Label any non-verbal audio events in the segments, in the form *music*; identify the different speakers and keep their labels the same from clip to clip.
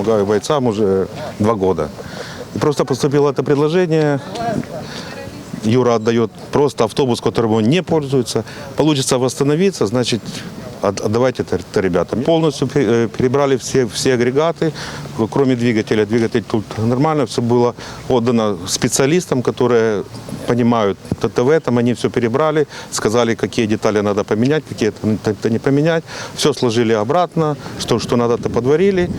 Speaker 1: помогаю бойцам уже два года. И просто поступило это предложение. Юра отдает просто автобус, которым он не пользуется. Получится восстановиться, значит, от- отдавайте это, это ребятам. Полностью э, перебрали все, все агрегаты, кроме двигателя. Двигатель тут нормально, все было отдано специалистам, которые понимают ТТВ, там они все перебрали, сказали, какие детали надо поменять, какие то не поменять. Все сложили обратно, что, что надо, то подварили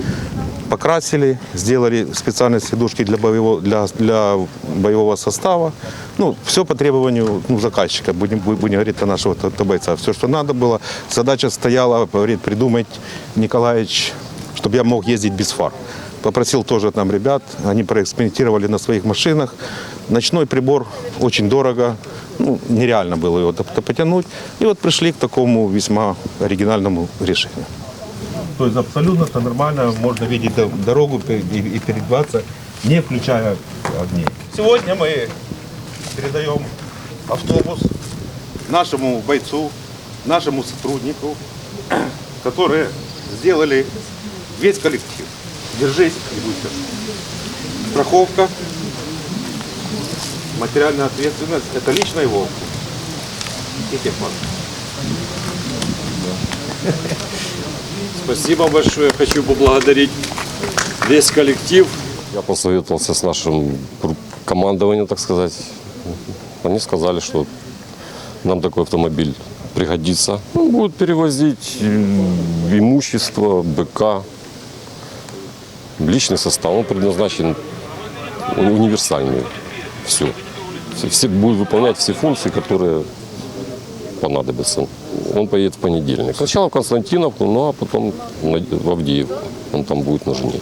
Speaker 1: покрасили, сделали специальные сидушки для боевого, для, для боевого состава. Ну, все по требованию ну, заказчика, будем, будем говорить, о нашего т- т- бойца. Все, что надо было. Задача стояла, говорит, придумать, Николаевич, чтобы я мог ездить без фар. Попросил тоже там ребят, они проэкспериментировали на своих машинах. Ночной прибор очень дорого, ну, нереально было его потянуть. И вот пришли к такому весьма оригинальному решению. То есть абсолютно это нормально, можно видеть до- дорогу и, и передвигаться, не включая огней. Сегодня мы передаем автобус нашему бойцу, нашему сотруднику, *clears throat* которые сделали весь коллектив. Держись, не будь. Страховка, материальная ответственность, это лично его. И техпарк.
Speaker 2: Спасибо большое. Хочу поблагодарить весь коллектив.
Speaker 3: Я посоветовался с нашим командованием, так сказать. Они сказали, что нам такой автомобиль пригодится. Он будет перевозить э, имущество, БК, личный состав. Он предназначен универсальный. Все. Все, будет выполнять все функции, которые понадобятся. Он поедет в понедельник. Сначала в Константиновку, ну а потом на- в Авдеевку. Он там будет нужнее.